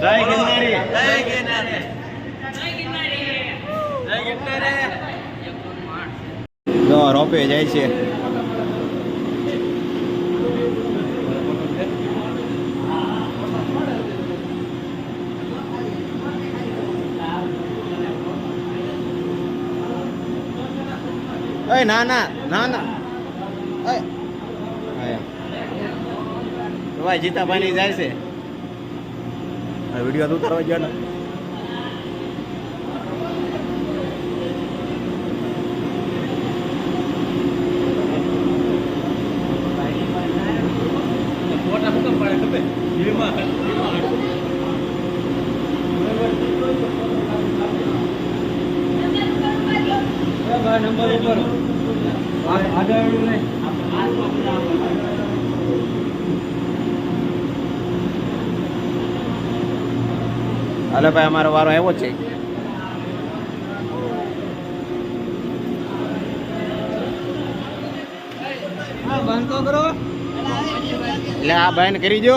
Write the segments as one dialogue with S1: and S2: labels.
S1: જય ગિરનારી.
S2: જય ગિરનારી. જય ગિરનારી.
S1: જો રોપે જાય છે. એ ના ના ના ના. એ. ભાઈ જીતાભાઈ જાય છે. વીડિયો તો ઉતારવા ગયો ને.
S2: નંબર ઉપર. આગળ નહીં
S1: હાલે ભાઈ અમારો વારો આવ્યો છે. એટલે આ બેન કરી જો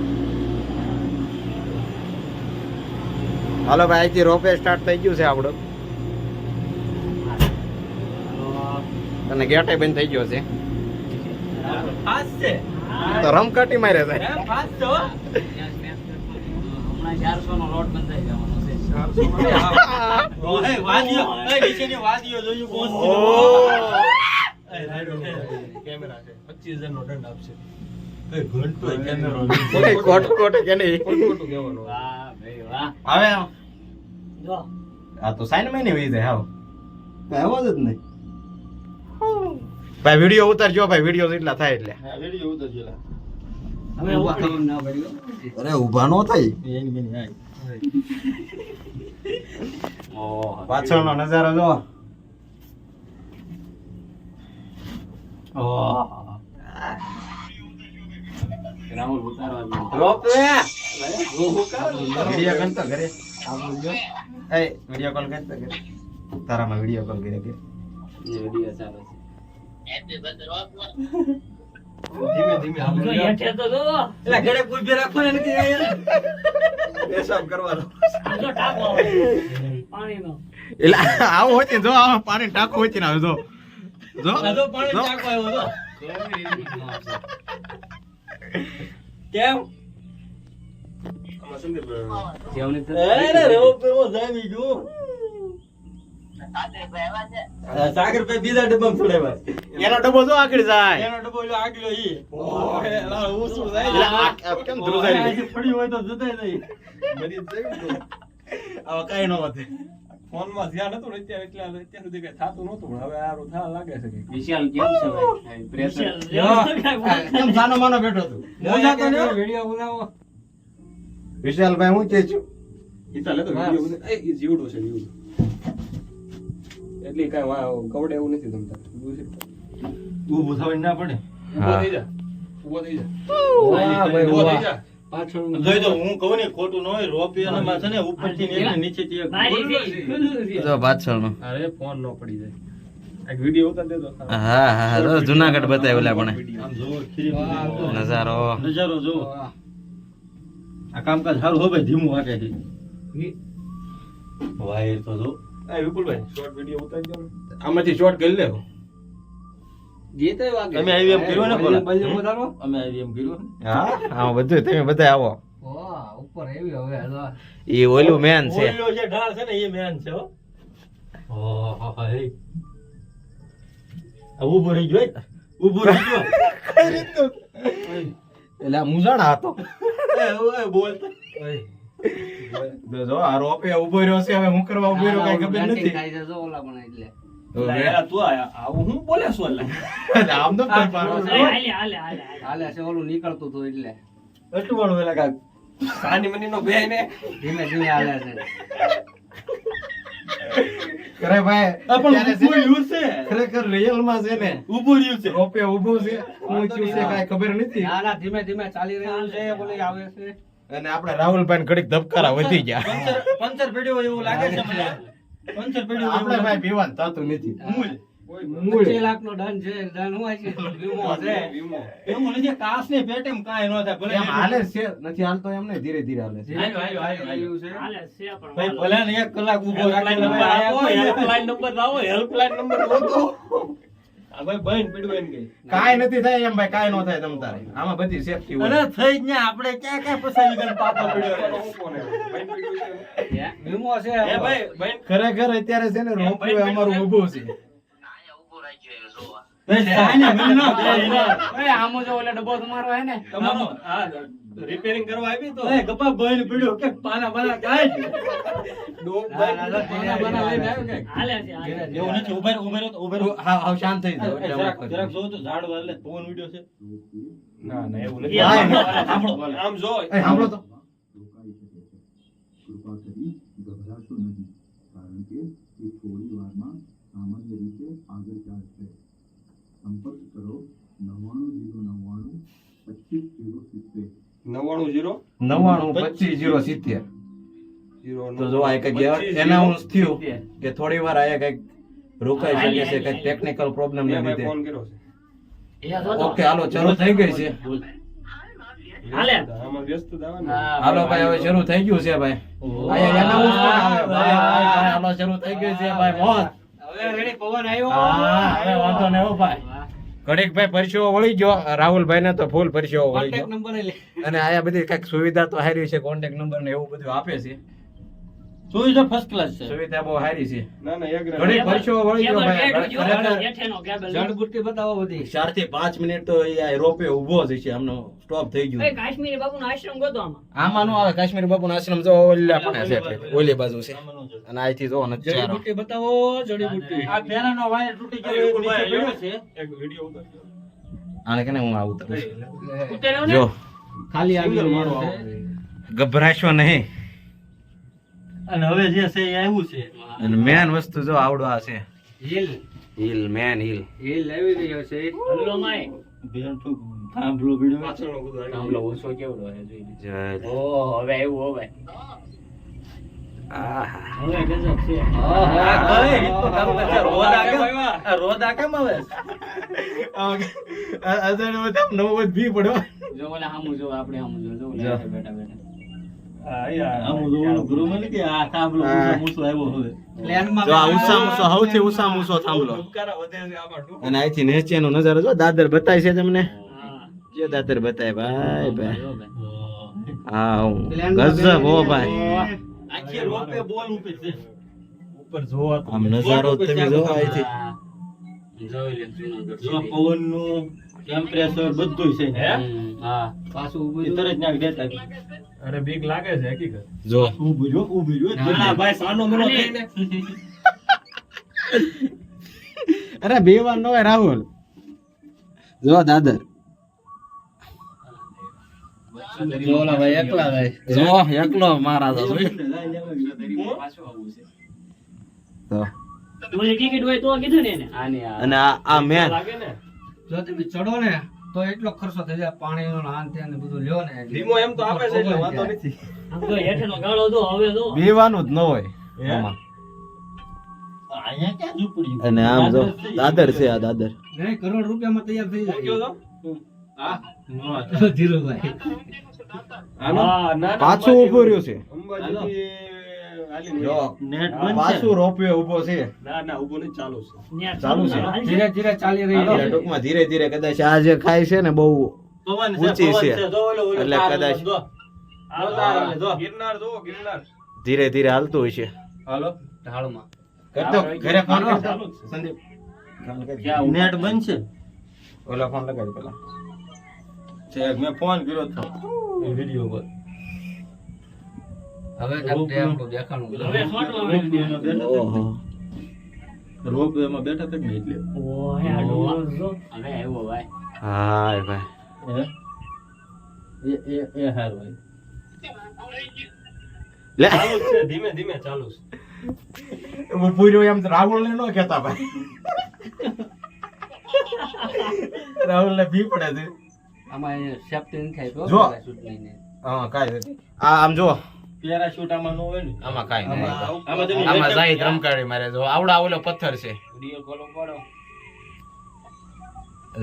S1: હાલો ભાઈ અહીંથી રોપે સ્ટાર્ટ થઈ ગયું છે આપણું અને ગેટે બંધ થઈ ગયો છે તો રમકટી મારે છે
S2: છે 25000 નો દંડ આપશે
S1: ખોટું ખોટું કે નહીં?
S2: ખોટું કહેવાનું.
S1: હવે આ તો સાઈન મહિને વહી જાય હાવ. કઈ જ નહીં. ભાઈ વીડિયો ઉતારજો ભાઈ વીડિયો જેટલા થાય એટલે.
S2: હા વિડિયો
S1: અરે ઊભા નો થાય.
S2: જો. બેની આય
S1: ઉતારવા નજારો લે વિડિયો કોલ તો કરે એ વિડિયો કોલ કરતો કરે તારામાં વીડિયો કોલ કરે કે?
S2: ધીમે ધીમે આપણે એટલે ઘરે કોઈ બે રાખો ને નથી યાર
S1: પેશાબ કરવાનો એટલે આવું હોય ને જો આવો પાણી ટાકો હોય ને આવે જો. જો
S2: આ તો પાણી
S1: જો.
S2: ચાખવા આવ્યો તો કેમ? સાગર ભાઈ બીજા ડબ્બામાં છોડાવ્યા
S1: એનો ડબ્બો જો આગળ જાય.
S2: એનો ડબ્બો જો આગલો ઈ. ઓય, લાલ ઊંચું
S1: એટલે
S2: જાય
S1: આ- આ કેમ ધ્રુજારી?
S2: પડી હોય તો જતાય નહીં.
S1: આવા કાંઈ ન વધે.
S2: ફોનમાં ધ્યાન હતું ને અત્યારે એટલે અત્યાર સુધી કઈ થતું નતું પણ હવે આરું થવા લાગે છે.
S3: વિશાલ કેમ છે ભાઈ? પ્રેશર
S1: કેમ સાનો માનો બેઠો તું
S2: મોજા તો ને? વિડિયો બનાવો.
S1: વિશાલભાઈ હું કે છું?
S2: ઈ તો લેતો વિડિયો બને. એ જીવડો છે જીવડો. એટલે કઈ કવડે એવું નથી તમતા ઊભું થવા ના પડે. ઊભો થઈ જા. ઊભો થઈ જા. ઊભો થઈ જા.
S3: પાછળ
S2: જોઈ તો હું કહું ને ખોટું ન હોય રોપિયાના માં છે ને ઉપરથી ને એકને નીચેથી એક
S1: જો પાછળનો.
S2: અરે ફોન ન પડી જાય. એક વિડિયો ઉતાર દેતો
S1: હા હા જો જુનાગઢ બતાવ્યું પણ
S2: આમ જોવો ખીરી
S1: નજારો.
S2: નજારો જો આ કામકાજ સારું હો ભાઈ ધીમું વાગે છે. વાયર તો જો વિપુલભાઈ શોર્ટ વીડિયો ઉતારી દો આમાંથી શોર્ટ કરી લેવો તમે આવી એમ કર્યું ને પેલા અમે આવી એમ કર્યું
S1: હા હા બધું તમે બધા આવો.
S3: ઉપર એવી હવે
S1: એ ઓલું મેન છે.
S2: ઓલો જે ઢાળ છે ને એ મેન છે હો. ઓહો હે આ ઊભો રહી ગયો હે. ઊભો રહી ગયો.
S1: કઈ રીતનું? એટલે આ મૂંઝાણા હતો.
S2: એ,
S1: જો આ રોપે ઊભો રહ્યો છે હવે હું કરવા ઊભો રહ્યો કઈ ખબર નથી.
S3: થાય છે ઓલા પણ એટલે.
S1: ખબર નથી.
S3: ના ના ધીમે ધીમે ચાલી રહ્યું છે બોલી આવે છે.
S1: અને આપણે રાહુલભાઈ ઘડીક ધબકારા વધી ગયા.
S2: પંચર પંચર એવું લાગે છે મને. પંચર પડ્યું
S1: આપણે
S2: એવું
S1: ભાઈ પીવાનું થતું નથી.
S2: મૂળ.
S1: મૂળ.
S3: પચીસ લાખ નો ડન છે ડન હોય છે. વીમો છે.
S2: એવું નથી કાસ ને પેટે કાંઈ ન થાય ભલે
S1: હાલે છે નથી હાલતો એમ નહીં ધીરે ધીરે હાલે છે.
S2: હાલ્યો, હાલ્યો, હાલ્યો, હાલ્યો.
S3: છે?
S4: હાલે છે પણ
S2: ભાઈ ભલે એક કલાક
S4: નંબર આપો,
S2: હેલ્પલાઈન નંબર લાવો હેલ્પલાઈન નંબર ગોતો એમ કે.
S1: કાંઈ નથી થાય એમ ભાઈ કાંઈ નો થાય તમ તારે. આમાં બધી સેફટી
S2: અરે
S1: હોય
S2: થઈ જ ને આપણે ક્યાં ક્યાં ફસાવી ગયા પાપા પડ્યો
S3: વીમો છે?
S2: એ ભાઈ
S1: ખરેખર અત્યારે છે ને રોપવે અમારું ઊભું છે.
S2: આમ સાઈને મને ન કહે ને.
S3: એ આમો જો ઓલે ડબ્બો તમારો હે ને?
S2: તમારો. આ રિપેરિંગ કરવા આવી તો? એ ગપ્પા બહેન પડ્યો. કે પાના પાના કાંઈ જ. ડોક
S3: ના, ના, ના, પાના બાના લઈને આવ્યો કે?
S4: હાલે છે, હાલે
S2: એવું નથી ઉભેર ઉભેર ઊભા તો ઊભા
S1: હા હા શાંત થઈ જાવ એટલે
S2: જરાક
S1: કરીએ.
S2: તો ઝાડ એટલે ફોન વિડિયો છે. ના ના એવું નથી. આમ જો.
S1: આમ જો તો
S5: રોકાઈ શકે છે કૃપા કરી ગભરાશો નહીં કારણ કે તે થોડી વારમાં સામાન્ય રીતે આગળ ચાલશે સંપર્ક કરો નવ્વાણું જીરો નવ્વાણું પચીસ જીરો સિત્તેર
S2: નવ્વાણું જીરો?
S1: નવ્વાણું પચીસ જીરો સિત્તેર. તો જો આ કંઈક એનાઉન્સ થયું કે થોડી વાર આયા કંઈક રોકાઈ શકે છે કંઈક ટેકનિકલ પ્રોબ્લેમ ને લીધે. ઓકે હાલો શરૂ થઈ ગઈ છે.
S4: હાલે.
S1: ભાઈ હવે શરૂ થઈ ગયું છે ભાઈ. હાલો શરૂ થઈ ગયું છે ભાઈ મોજ.
S3: હવે રેડી પવન આવ્યો.
S1: હા હવે વાંધો નહીં ભાઈ. ઘડીક ભાઈ પરસેવો વળી ગયો રાહુલભાઈ ને તો ફૂલ પરસેવો વળી ગયો. અને આયા બધી કંઈક સુવિધા તો હારી છે કોન્ટેક્ટ નંબર ને એવું બધું આપે છે.
S2: સુવિધા ફર્સ્ટ ક્લાસ છે.
S1: સુવિધા બહુ સારી છે.
S2: ના ના એક
S1: ઘણી ખર્ચો વળી ગયો ભાઈ.
S4: રેડ જો,
S1: ખરેખર
S4: હેઠેનો કેબલ.
S3: જળબુટ્ટી બતાવો બધી.
S1: ચારથી પાંચ મિનિટ તો આ રોપે ઊભો જ છે આમનો સ્ટોપ થઈ
S4: એ કાશ્મીર બાપુનો આશ્રમ ગોતો આમાં.
S1: આમાં નો આવે કાશ્મીર બાપુ આશ્રમ જો ઓલા પણ છે ઓલી બાજુ છે. અને અહીંથી જો નજારો
S3: જડીબુટ્ટી બતાવો જડીબુટ્ટી.
S2: આ પેરાનો વાયર તૂટી ગયો એક નીચે પડ્યો છે. એક વિડિયો ઉતારજો
S1: આને કેને હું આવું
S4: ઉતારું?
S1: જો.
S3: ખાલી આવી રહ્યું
S2: મારો
S1: ગભરાશો નહીં.
S2: અને હવે જે છે એ આવ્યું છે
S1: અને મેન વસ્તુ જો આવડો આ છે
S3: હિલ
S1: હિલ મેન હિલ
S3: હિલ આવી રહ્યો છે
S4: હલ્લો માય.
S2: બેન તો થાંભલો બધું
S3: થાંભલો ઓછો કેવડો છે જોઈ ઓ હવે આવ્યું હવે?
S2: રોદા કેમ? આ રોદા કેમ આવે
S1: નવો જ પડ્યો
S3: જો ઓલા હામું જો આપણે હામું જો બેઠા બેઠા
S1: નજારો જો દાદર બતાય છે તમને.
S4: હા.
S1: જે દાદર બતાય ભાઈ ભાઈ. હા ગજબ હો ભાઈ.
S2: આખી રોપે બોલ ઉપર છે. ઉપર જોવો તો.
S1: આમ નજારો તમે જો અહીંથી.
S2: પવનનું ટેમ્પરેચર બધું છે. હા?
S3: પાછું ઊભું
S2: એ
S3: જો.
S2: તરત દેતા
S6: અરે બીક લાગે છે હકીકત.
S1: જો.
S2: ઊભું રહ્યો ઊભું રહ્યો.
S3: ના,
S2: ભાઈ સાનો મનો થઈને
S1: અરે બેવા નો હોય રાહુલ. જો દાદર.
S3: જો એકલા ભાઈ.
S1: જો એકલો મારા તો. અને આ મેન.
S3: જો તમે ચડો ને. તો એટલો ખર્ચો થઈ જાય પાણીનો ને આન તે ને બધું લ્યો ને
S2: ધીમો એમ તો આપે છે એટલે વાંધો નથી.
S4: આમ તો હેઠેનો ગાળો જો, હવે જો.
S1: બેવાનું જ ન હોય આમાં.
S2: અહીંયા ક્યાં ઝૂંપડી?
S1: અને આમ જો દાદર છે આ દાદર.
S3: નહીં કરોડ રૂપિયામાં તૈયાર થઈ જાય.
S2: હા?
S3: ધીરુભાઈ.
S1: પાછું ઊભો રહ્યો છે.
S2: અંબાજીથી
S1: પાછું રોપવે ઊભો છે.
S2: ના ના ઊભો નહીં ચાલુ છે.
S1: ચાલુ છે.
S3: ધીરે ધીરે ચાલી રહી
S1: એટલે
S3: છે.
S1: ટૂંકમાં ધીરે ધીરે કદાચ આ જે ખાય છે ને બહુ ઊંચી છે. એટલે ધીરે ધીરે હાલતું હોય છે
S2: હાલો.
S3: ઢાળમાં.
S1: કરતો ઘરે ફોન. સંદીપ.
S2: નેટ બંધ છે.
S1: ઓલા ફોન લગાવી પેલા.
S2: મેં ફોન કર્યો હતો વીડિયો પર. રોપ એમાં બેઠા ને એટલે?
S1: હાય ભાઈ.
S2: એ એ
S1: લે.
S6: ધીમે ધીમે ચાલુ છે.
S1: હું પૂર્યો એમ રાહુલ ને નો કેતા ભાઈ. રાહુલ ને બી પડે છે.
S3: આમાં સેફ્ટી નથી થાય તો
S1: હા કાઈ નથી. આ આમ જો
S2: પેરાશૂટ આમાં નો હોય ને.
S1: આમાં કાઈ નહીં.
S2: આમાં
S1: આમાં જાય રમકાડી મારે જો. આવડા ઓલો પથ્થર છે.
S4: ડીઓ કોલો પડો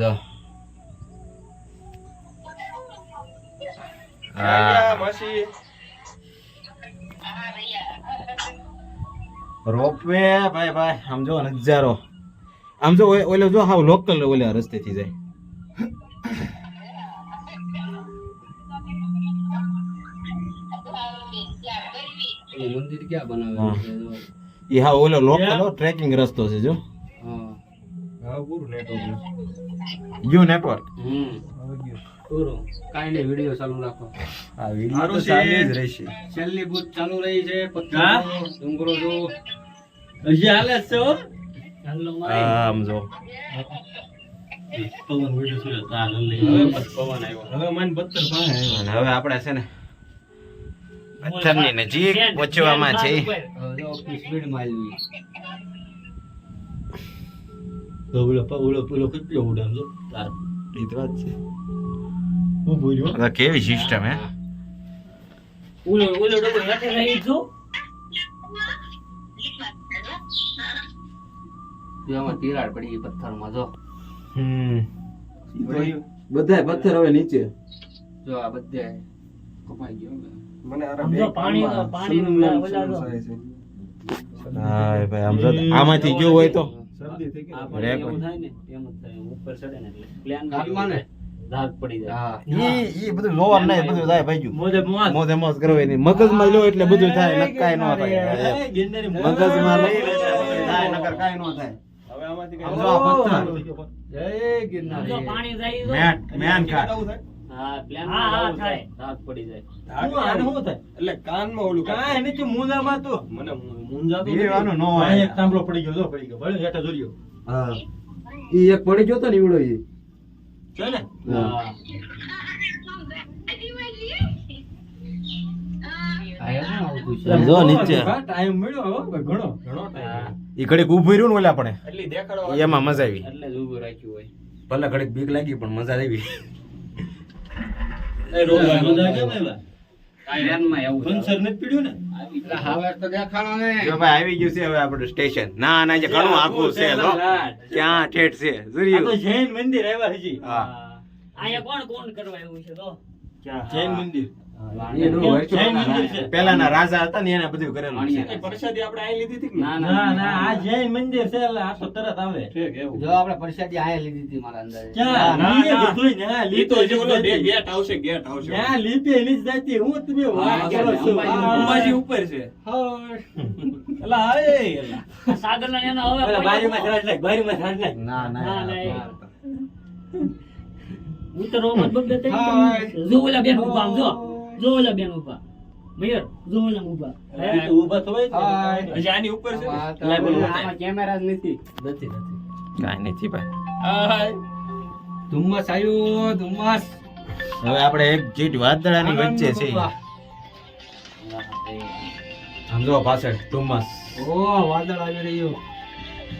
S1: જો. હા.
S6: માસી
S1: રોપવે ભાઈ ભાઈ. આમ જો નજારો આમ જો ઓલો જો હાવ લોકલ ઓલા રસ્તેથી જાય.
S3: મંદિર ક્યાં બનાવે?
S1: એ હા ઓલો લોકલ ટ્રેકિંગ રસ્તો છે જો.
S3: હા.
S6: હા પૂરું નેટવર્ક
S1: યુ નેટવર્ક
S3: હમ. પૂરું. કાઈ નહીં વીડિયો ચાલુ રાખો.
S1: આ
S6: વિડિયો તો ચાલુ જ
S1: રહેશે.
S3: છેલ્લી ભૂત ચાલુ રહી છે પત્તા ડુંગરો જો.
S2: હજી હાલે છો છે હો.
S4: માય
S1: આમ જો.
S2: પવન વિડિયો સુરત આ લઈ
S6: હવે પવન આવ્યો. હવે મને પથ્થર પાસે આવ્યો.
S1: હવે આપણે છે ને પથ્થરની નજીક પહોંચવામાં છે. કેવી સિસ્ટમ હે?
S3: તિરાડ પડી ગઈ પથ્થરમાં જો.
S1: હમ. બધાય પથ્થર હવે નીચે.
S3: જો આ બધે કપાઈ ગયો
S6: મને આરા બે
S4: જો પાણી પાણી ઓલા.
S1: હાય ભાઈ આમ આમાંથી ગયું હોય તો.
S6: શરદી થઈ ગઈ.
S4: આ
S6: ને?
S4: પાણી
S1: રેકોર્ડ.
S4: એવું થાય ને એમ જ થાય. ઉપર ચડે ને એટલે પ્લેન
S3: ને?
S4: ધાક પડી જાય.
S3: હા.
S1: ઈ ઈ બધું જોવાનું નહીં બધું થાય ભાઈ
S2: મોજે મોજ.
S1: મોજે મોજ કરવી નહીં. મગજમાં લો એટલે બધું થાય નકાય ન થાય.
S2: એ ગિરનારી મોજ.
S1: મગજમાં લઈ લે. થાય નકર કાંઈ ન થાય.
S6: હવે આમાંથી
S1: આમ જો પથ્થર.
S3: જય
S4: આમ પાણી જાય
S1: મેન મેન ખાટ
S6: થાય?
S4: હા પ્લેન હા હા થાય. ધાક પડી જાય.
S2: હું આને શું થાય?
S6: એટલે કાનમાં ઓલું
S2: કાંઈ નથી મુંજામાં તો.
S6: મને મુ-
S2: તો
S1: બીવાનું ન હોય
S2: એક તાંબલો પડી ગયો જો પડી ગયો. ભલે હેઠા જોર્યો
S1: હા. ઈ એક પડી ગયો તો ને ઈ.
S2: છે ને?
S4: હા.
S3: આ એમ ના આવતું છે
S1: આમ જો નીચે.
S2: ટાઈમ મળ્યો ઘણો
S6: ઘણો time.
S1: ઈ ઘડીક ઊભું રહ્યું ને ઓલા આપણે
S6: એટલી
S1: એમાં મજા આવી.
S4: એટલે જ ઊભું રાખ્યું હોય.
S1: ભલે ઘડીક બીક લાગી પણ મજા આવી.
S2: એ રોગા રોગા કેમ આવ્યા?
S4: પ્લેનમાં એવું થાય.
S2: પંચર નથી પીડ્યું ને?
S3: એટલે હવે તો દેખાણો ને.
S1: જો ભાઈ આવી ગયું છે હવે આપણું સ્ટેશન. ના ના આખું છે જો ઠેઠ છે.
S2: આ તો
S1: જોયું
S2: જૈન મંદિર હજી.
S1: હા.
S4: અહીંયા કોણ કોણ કરવા આવ્યું
S2: જૈન મંદિર.
S1: પેલાના રાજા હતા ને એને બધું કરેલું છે.
S6: એ આપણે અહીં લીધી હતી
S3: ના
S2: ના? ના આ જૈન મંદિર છે એટલે આ તો તરત આવે.
S3: જો આપણે પરસાદી આયા લીધી હતી મારા અંદાજે.
S2: ક્યાં?
S6: ના,
S2: લીએ
S6: ને,
S2: હા,
S6: ઈ
S2: લીપે
S6: તો હજી ઓલો બે- ગેટ આવશે ગેટ આવશે.
S2: ત્યાં લીપે નથી જતી. હું તમે વાત કરો છો?
S3: અંબાજી-
S6: ઉપર છે. એલા હાય એલા.
S4: આ સાગરના એના હવે
S2: બારીમાં છાંટ નાખ, બારીમાં છાંટ નાખ.
S1: ના
S4: ના,
S1: ના
S4: ના, ઉતરો મત બગડે જો ઓલા બેન ઊભા આમ જો. જો ઓલા બેન ઊભા મયુર જો ઓલા ઊભા
S2: એ તો ઊભા થવાય જ ને.
S6: આની ઉપર છે?
S3: આમાં કેમેરા નથી.
S2: નથી નથી.
S1: કાઈ નથી ભાઈ.
S3: ધુમ્મસ આયો ધુમ્મસ.
S1: હવે આપણે એક જીટ વાદળાની વચ્ચે છે સમજો પાછળ ધુમ્મસ.
S3: ઓ વાદળ આવી રહ્યો.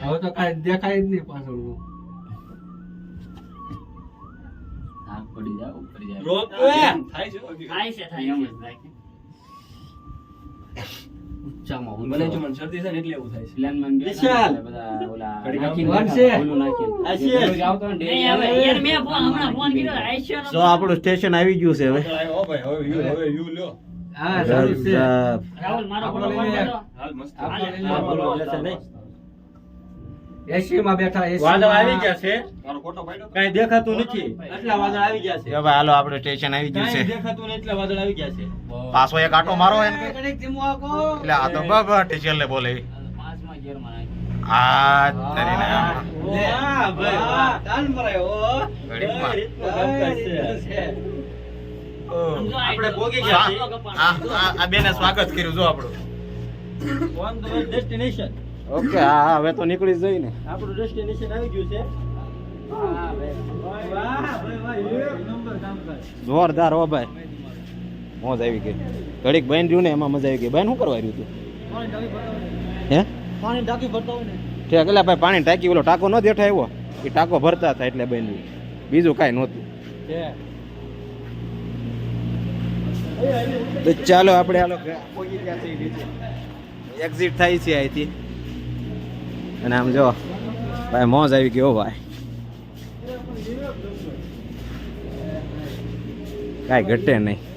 S3: હવે તો કાઈ દેખાય જ નહીં પાછળનું.
S4: પડી જાય ઉપર જાય
S2: રોપવે.
S6: થાય છે
S4: થાય છે થાય એમ જ થાય
S3: ઊંચામાં
S6: મને જો. મને શરદી છે ને એટલે એવું થાય છે
S4: પ્લાનમાં
S2: વિશાલ.
S4: એટલે બધા ઓલા નાખીને
S3: છે.
S4: ઓલું નાખી
S2: આ છે.
S4: જે દરરોજ આવતો હોય ને daily
S3: નહીં,
S4: આવે.
S3: હવે.
S4: યાર મે ફોન હમણાં ફોન કર્યો આઈસ્યો
S1: જો આપણું સ્ટેશન આવી ગયું છે હવે
S6: ઓ ભાઈ હવે યુ હવે યુ લ્યો
S3: હા સારું છે
S4: રાહુલ મારો
S3: આપણો લઈ લે.
S6: હાલ મસ્ત
S3: આપણે લઈ લે.
S2: બોલો, નહીં.
S3: એસી માં બેઠા એસી
S2: વાદળ આવી ગયા છે.
S6: મારો ફોટો પાડ્યો
S2: કાંઈ દેખાતું નથી. એટલા વાદળ આવી ગયા છે.
S1: હવે હાલો આપણે સ્ટેશન આવી ગયું છે.
S2: દેખાતું નહીં એટલા વાદળ આવી ગયા છે.
S1: પાછો એક આટો મારો એને. એટલે આ તો બબ ટીચર લે બોલે.
S4: પાંચમા ગેરમાં નાખી.
S7: આ. તરીને.
S2: ભાઈ, તાન મરાય, આપણે ભોગી ગયા.
S7: બેને સ્વાગત કર્યું જો આપણું.
S2: Destination.
S1: ઓકે હા હવે તો નીકળી જ જઈ ને
S2: આપણું ડેસ્ટિનેશન આવી ગયું છે.
S1: જોરદાર હો ભાઈ. મોજ આવી ગઈ. ઘડીક બહેન રહ્યું ને એમાં મજા આવી ગઈ. બહેન શું કરવા રહ્યું
S2: હતું.
S1: હે?
S2: પાણી ટાંકી ભરતા હોય ને.
S1: ઠીક એટલે ભાઈ પાણી ટાંકી ઓલો ટાંકો ન દેઠા આવ્યો એ ટાંકો ભરતા હતા એટલે રહ્યું. બીજું કાંઈ નહોતું. તો ચાલો આપણે એક્ઝિટ થાય છે અહીંથી. અને આમ જો ભાઈ મોજ આવી ગયો ભાઈ. કાંઈ ઘટે નહીં.